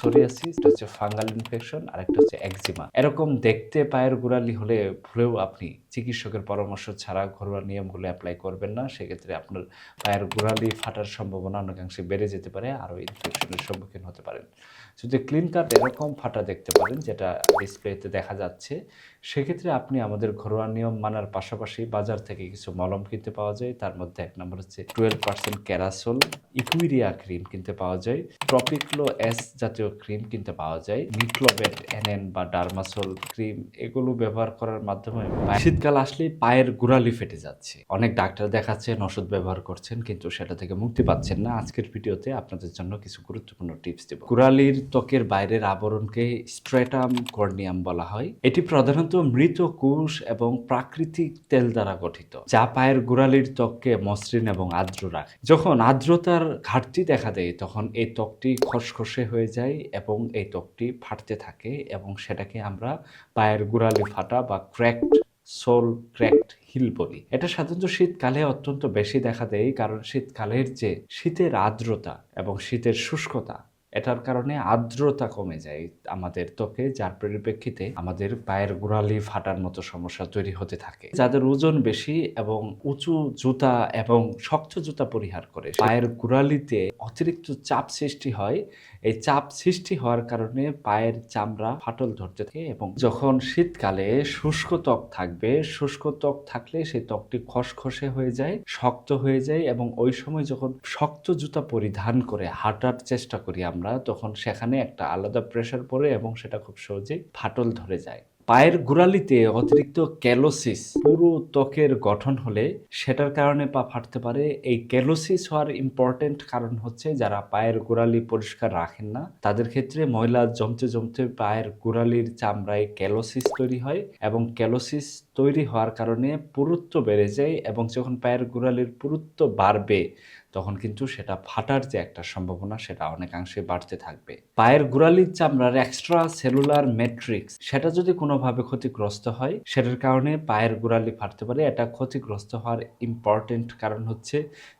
Psoriasis এটা হচ্ছে fungal infection আর একটা হচ্ছে একজিমা এরকম দেখতে পায়ের গোড়ালি হলে ভুলেও আপনি চিকিৎসকের পরামর্শ ছাড়া ঘরোয়া নিয়মগুলো অ্যাপ্লাই করবেন না। সেক্ষেত্রে আপনার পায়ের গোড়ালি ফাটার সম্ভাবনা অনেকাংশে বেড়ে যেতে পারে, আরও ইনফেকশনের সম্মুখীন হতে পারেন। যদি ক্লিন কাট এরকম ফাটা দেখতে পারেন, যেটা ডিসপ্লেতে দেখা যাচ্ছে সেক্ষেত্রে আপনি আমাদের ঘরোয়া নিয়ম মানার পাশাপাশি বাজার থেকে কিছু মলম কিনতে পাওয়া যায়। তার মধ্যে এক নম্বর হচ্ছে টুয়েলভ পার্সেন্ট ক্যারাসোল ইকুইরিয়া ক্রিম কিনতে পাওয়া যায়। ট্রপিক্লো এস জাতীয় ক্রিম কিনতে পাওয়া যায়। নিক্লোবেট এনএন বা ডার্মাসোল ক্রিম এগুলো ব্যবহার করার মাধ্যমে শীতকাল আসলে পায়ের গোড়ালি ফেটে যাচ্ছে। অনেক ডাক্তার দেখাচ্ছেন, ওষুধ ব্যবহার করছেন, কিন্তু সেটা থেকে মুক্তি পাচ্ছেন না। আজকের ভিডিওতে আপনাদের জন্য কিছু গুরুত্বপূর্ণ টিপস দেব। গোড়ালির ত্বকের বাইরের আবরণকে স্ট্রেটাম কর্নিয়াম বলা হয়। এটি প্রধানত মৃত কোষ এবং প্রাকৃতিক তেল দ্বারা গঠিত, যা পায়ের গোড়ালির ত্বককে মসৃণ এবং আর্দ্র রাখে। যখন আর্দ্রতার ঘাটতি দেখা দেয়, তখন এই ত্বকটি খসখসে হয়ে যায় এবং এই ত্বকটি ফাটতে থাকে এবং সেটাকে আমরা পায়ের গোড়ালি ফাটা বা ক্র্যাকড সোল ক্র্যাকড হিল বলি। এটা সাধারণত শীতকালে অত্যন্ত বেশি দেখা দেয়, কারণ শীতকালের যে শীতের আর্দ্রতা এবং শীতের শুষ্কতা এটার কারণে আর্দ্রতা কমে যায় আমাদের ত্বকে, যার পরিপ্রেক্ষিতে আমাদের পায়ের গোড়ালি ফাটার মতো সমস্যা তৈরি হতে থাকে। যাদের ওজন বেশি এবং উঁচু জুতা এবং শক্ত জুতা পরিহার করে, পায়ের গোড়ালিতে অতিরিক্ত চাপ সৃষ্টি হয় এই চাপ সৃষ্টি হওয়ার কারণে পায়ের চামড়া ফাটল ধরতে থাকে এবং যখন শীতকালে শুষ্ক ত্বক থাকবে, শুষ্ক ত্বক থাকলে সেই ত্বকটি খসখসে হয়ে যায়, শক্ত হয়ে যায় এবং ওই সময় যখন শক্ত জুতা পরিধান করে হাঁটার চেষ্টা করি আমরা, তখন সেখানে একটা আলাদা প্রেশার পড়ে এবং সেটা খুব সহজেই ফাটল ধরে যায়। পায়ের গোড়ালিতে অতিরিক্ত ক্যালোসিস পুরো ত্বকের গঠন হলে সেটার কারণে পা ফাটতে পারে। এই ক্যালোসিস হওয়ার ইম্পর্টেন্ট কারণ হচ্ছে যারা পায়ের গোড়ালি পরিষ্কার রাখেন না, তাদের ক্ষেত্রে ময়লা জমতে জমতে পায়ের গোড়ালির চামড়ায় ক্যালোসিস তৈরি হয় এবং ক্যালোসিস তৈরি হওয়ার কারণে পুরুত্ব বেড়ে যায় এবং যখন পায়ের গোড়ালির পুরুত্ব বাড়বে তখন কিন্তু সেটা ফাটার যে একটা সম্ভাবনা সেটা অনেকাংশে বাড়তে থাকবে। পায়ের গোড়ালির চামড়ার এক্সট্রা সেলুলার ম্যাট্রিক্স সেটা যদি কোনোভাবে ক্ষতিগ্রস্ত হয়, সেটার কারণে পায়ের গোড়ালি ফাটতে পারে। এটা ক্ষতিগ্রস্ত হওয়ার ইম্পর্টেন্ট কারণ হচ্ছে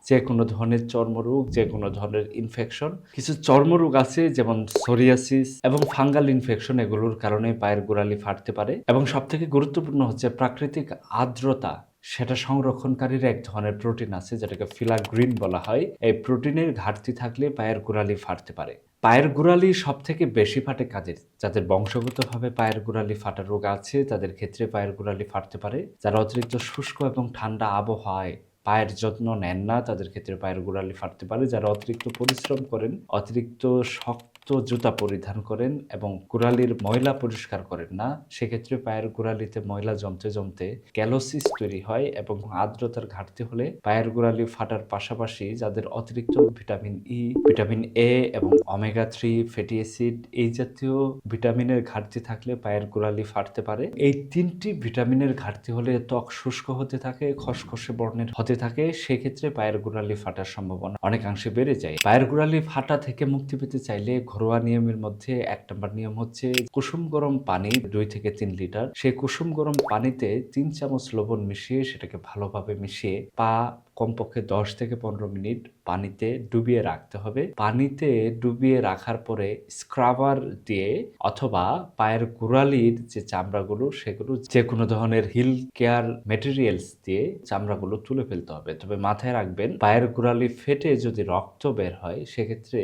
যে কোনো ধরনের চর্মরোগ যে কোনো ধরনের ইনফেকশন কিছু চর্মরোগ আছে যেমন সোরিয়াসিস এবং ফাঙ্গাল ইনফেকশন এগুলোর কারণে পায়ের গোড়ালি ফাটতে পারে। এবং সবথেকে গুরুত্বপূর্ণ হচ্ছে প্রাকৃতিক আর্দ্রতা সেটা সংরক্ষণকারীর এক ধরনের প্রোটিন আছে, যেটাকে ফিলাগ্রিন বলা হয়। এই প্রোটিনের ঘাটতি থাকলে পায়ের গোড়ালি ফাটতে পারে। পায়ের গোড়ালি সব থেকে বেশি ফাটে কাদের? যাদের বংশগতভাবে পায়ের গোড়ালি ফাটার রোগ আছে, তাদের ক্ষেত্রে পায়ের গোড়ালি ফাটতে পারে। যারা অতিরিক্ত শুষ্ক এবং ঠান্ডা আবহাওয়ায় পায়ের যত্ন নেন না, তাদের ক্ষেত্রে পায়ের গোড়ালি ফাটতে পারে। যারা অতিরিক্ত পরিশ্রম করেন, অতিরিক্ত শক্ত জুতা পরিধান করেন এবং গোড়ালির ময়লা পরিষ্কার করেন না, সেক্ষেত্রে পায়ের গোড়ালিতে ময়লা জমতে জমতে ক্যালোসিস তৈরি হয় এবং আর্দ্রতার ঘাটতি হলে পায়ের গোড়ালি ফাটার পাশাপাশি যাদের অতিরিক্ত ভিটামিন ই ভিটামিন এ এবং অমেগা থ্রি ফ্যাটি অ্যাসিড এই জাতীয় ভিটামিনের ঘাটতি থাকলে পায়ের গোড়ালি ফাটতে পারে। এই তিনটি ভিটামিনের ঘাটতি হলে ত্বক শুষ্ক হতে থাকে, খসখসে বর্ণের হতে থাকে, সেক্ষেত্রে পায়ের গোড়ালি ফাটার সম্ভাবনা অনেকাংশে বেড়ে যায়। পায়ের গোড়ালি ফাটা থেকে মুক্তি পেতে চাইলে ঘরোয়া নিয়মের মধ্যে এক নম্বর নিয়ম হচ্ছে কুসুম গরম পানি দুই থেকে তিন লিটার। সেই কুসুম গরম পানিতে তিন চামচ লবণ মিশিয়ে সেটাকে ভালোভাবে মিশিয়ে পা কমপক্ষে দশ থেকে পনেরো মিনিট পানিতে ডুবিয়ে রাখতে হবে। পানিতে ডুবিয়ে রাখার পরে স্ক্রাবার দিয়ে অথবা পায়ের গোড়ালির যে চামড়াগুলো সেগুলো যে কোনো ধরনের হিল কেয়ার মেটেরিয়ালস দিয়ে চামড়াগুলো তুলে ফেলতে হবে। তবে মাথায় রাখবেন, পায়ের গোড়ালি ফেটে যদি রক্ত বের হয়, সেক্ষেত্রে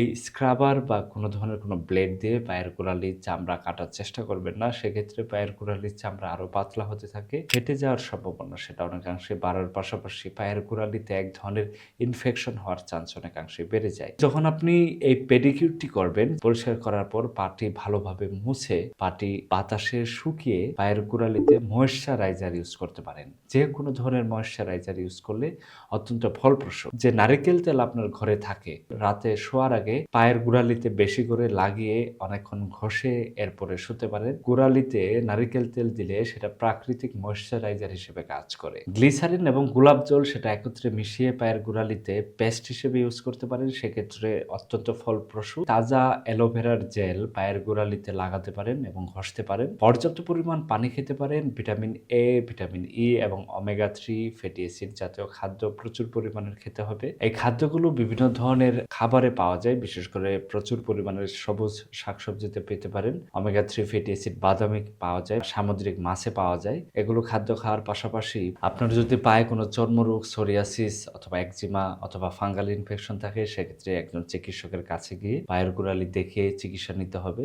এই স্ক্রাবার বা কোনো ধরনের কোনো ব্লেড দিয়ে পায়ের গোড়ালির চামড়া কাটার চেষ্টা করবেন না। সেক্ষেত্রে পায়ের গোড়ালির চামড়া আরও পাতলা হতে থাকে, ফেটে যাওয়ার সম্ভাবনা সেটা অনেকাংশে বাড়ার পাশাপাশি পায়ের গোড়ালিতে এক ধরনের ইনফেকশন হওয়ার চান্স অনেকাংশে বেড়ে যায়। যখন আপনি এই পেডিকিউরটি করবেন, পরিষ্কার করার পর পাটি ভালোভাবে মুছে, পাটি বাতাসে শুকিয়ে পায়ের গোড়ালিতে ময়েশ্চারাইজার ইউজ করতে পারেন। যে কোনো ধরনের ময়েশ্চারাইজার ইউজ করলে অত্যন্ত ফলপ্রসূ। যে নারিকেল তেল আপনার ঘরে থাকে, রাতে শোয়ার আগে পায়ের গোড়ালিতে বেশি করে লাগিয়ে অনেকক্ষণ ঘষে এরপরে শুতে পারেন। গোড়ালিতে নারিকেল তেল দিলে সেটা প্রাকৃতিক ময়েশ্চারাইজার হিসেবে কাজ করে। গ্লিসারিন এবং গোলাপ জল সেটা একত্রে মিশিয়ে পায়ের গোড়ালিতে পেস্ট হিসেবে ইউজ করতে পারেন। সেক্ষেত্রে অত্যন্ত ফলপ্রসূ। তাজা অ্যালোভেরার জেল পায়ের গোড়ালিতে লাগাতে পারেন এবং ঘষতে পারেন। পর্যাপ্ত পরিমাণ পানি খেতে পারেন। ভিটামিন এ, ভিটামিন ই এবং অমেগা থ্রি ফ্যাটি অ্যাসিড জাতীয় খাদ্য প্রচুর পরিমাণের খেতে হবে। এই খাদ্যগুলো বিভিন্ন ধরনের খাবারে পাওয়া যায়। বিশেষ করে প্রচুর পরিমাণের সবুজ শাকসবজিতে পেতে পারেন। অমেগা থ্রি ফ্যাটি অ্যাসিড বাদামে পাওয়া যায়, সামুদ্রিক মাছে পাওয়া যায়। এগুলো খাদ্য খাওয়ার পাশাপাশি আপনার যদি পায়ে কোনো চর্মরোগ সোরিয়াসিস অথবা একজিমা অথবা ফাঙ্গাল ইনফেকশন থাকে, সেক্ষেত্রে একজন চিকিৎসকের কাছে গিয়ে পায়ের গোড়ালি দেখে চিকিৎসা নিতে হবে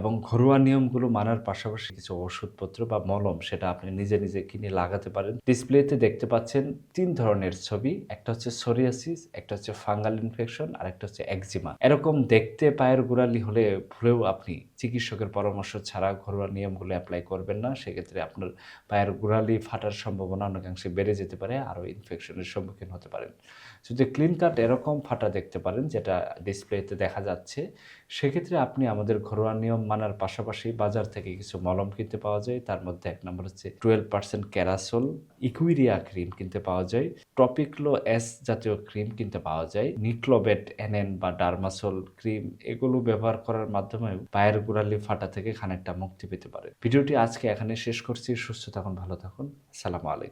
এবং ঘরোয়া নিয়মগুলো মানার পাশাপাশি কিছু ওষুধপত্র বা মলম সেটা আপনি নিজে নিজে কিনে লাগাতে পারেন। ডিসপ্লেতে দেখতে পাচ্ছেন তিন ধরনের ছবি, একটা হচ্ছে সোরিয়াসিস একটা হচ্ছে ফাঙ্গাল ইনফেকশন আর একটা হচ্ছে একজিমা এরকম দেখতে পায়ের গোড়ালি হলে ভুলেও আপনি চিকিৎসকের পরামর্শ ছাড়া ঘরোয়া নিয়মগুলো অ্যাপ্লাই করবেন না। সেক্ষেত্রে আপনার পায়ের গোড়ালি ফাটার সম্ভাবনা অনেকাংশে বেড়ে যেতে পারে, আরও ইনফেকশনের সম্মুখীন হতে পারেন। যদি ক্লিন কাট এরকম ফাটা দেখতে পারেন, যেটা ডিসপ্লেতে দেখা যাচ্ছে, সেক্ষেত্রে আপনি আমাদের ঘরোয়া নিয়ম মানার পাশাপাশি বাজার থেকে কিছু মলম কিনতে পাওয়া যায়। তার মধ্যে এক নম্বর হচ্ছে টুয়েলভ পার্সেন্ট ক্যারাসোল ইকুইরিয়া ক্রিম কিনতে পাওয়া যায় টপিক্লো এস জাতীয় ক্রিম কিনতে পাওয়া যায়, নিক্লোবেট এনএন বা ডার্মাসোল ক্রিম এগুলো ব্যবহার করার মাধ্যমে পায়ের গোড়ালি ফাটা থেকে খানিকটা মুক্তি পেতে পারে। ভিডিওটি আজকে এখানে শেষ করছি। সুস্থ থাকুন, ভালো থাকুন। সালামু আলাইকুম।